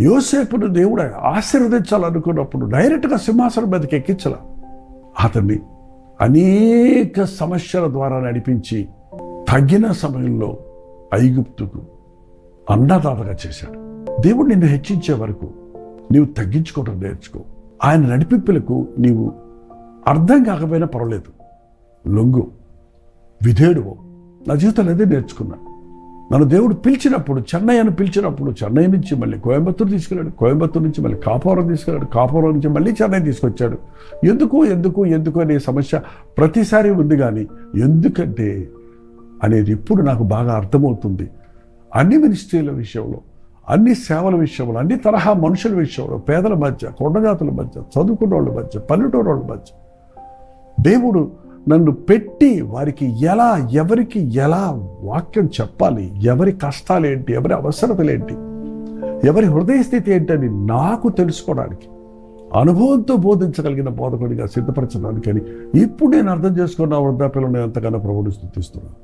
యోసేపును దేవుడు ఆశీర్వదించాలనుకున్నప్పుడు డైరెక్ట్గా సింహాసనం మీదకి ఎక్కించాల. అతన్ని అనేక సమస్యల ద్వారా నడిపించి తగిన సమయంలో ఐగుప్తుకు అన్నదాతగా చేశాడు. దేవుడు నిన్ను హెచ్చించే వరకు నీవు తగ్గించుకోవడం నేర్చుకో. ఆయన నడిపింపులకు నీవు అర్థం కాకపోయినా పర్వాలేదు. లొంగు. విధేయుడువో నా జీవితంలో అదే నేర్చుకున్నాను నన్ను దేవుడు పిలిచినప్పుడు చెన్నై అని పిలిచినప్పుడు చెన్నై నుంచి మళ్ళీ కోయంబత్తూరు తీసుకెళ్ళాడు కోయంబత్తూరు నుంచి మళ్ళీ కాపురం తీసుకెళ్ళాడు కాపురం నుంచి మళ్ళీ చెన్నై తీసుకొచ్చాడు. ఎందుకు ఎందుకు ఎందుకు అనే సమస్య ప్రతిసారి ఉంది కానీ ఎందుకంటే అనేది ఇప్పుడు నాకు బాగా అర్థమవుతుంది. అన్ని మినిస్ట్రీల విషయంలో అన్ని సేవల విషయంలో అన్ని తరహా మనుషుల విషయంలో పేదల మధ్య కొండజాతుల మధ్య చదువుకున్న వాళ్ళ మధ్య పల్లెటూరు వాళ్ళ మధ్య దేవుడు నన్ను పెట్టి వారికి ఎలా ఎవరికి ఎలా వాక్యం చెప్పాలి ఎవరి కష్టాలు ఏంటి ఎవరి అవసరతలేంటి ఎవరి హృదయ స్థితి ఏంటని నాకు తెలుసుకోవడానికి అనుభవంతో బోధించగలిగిన బోధకుడిగా సిద్ధపరచడానికని ఇప్పుడు నేను అర్థం చేసుకున్న వృద్ధాప్యలో నేను ఎంతగానో ప్రభుడు స్థుతిస్తున్నాను.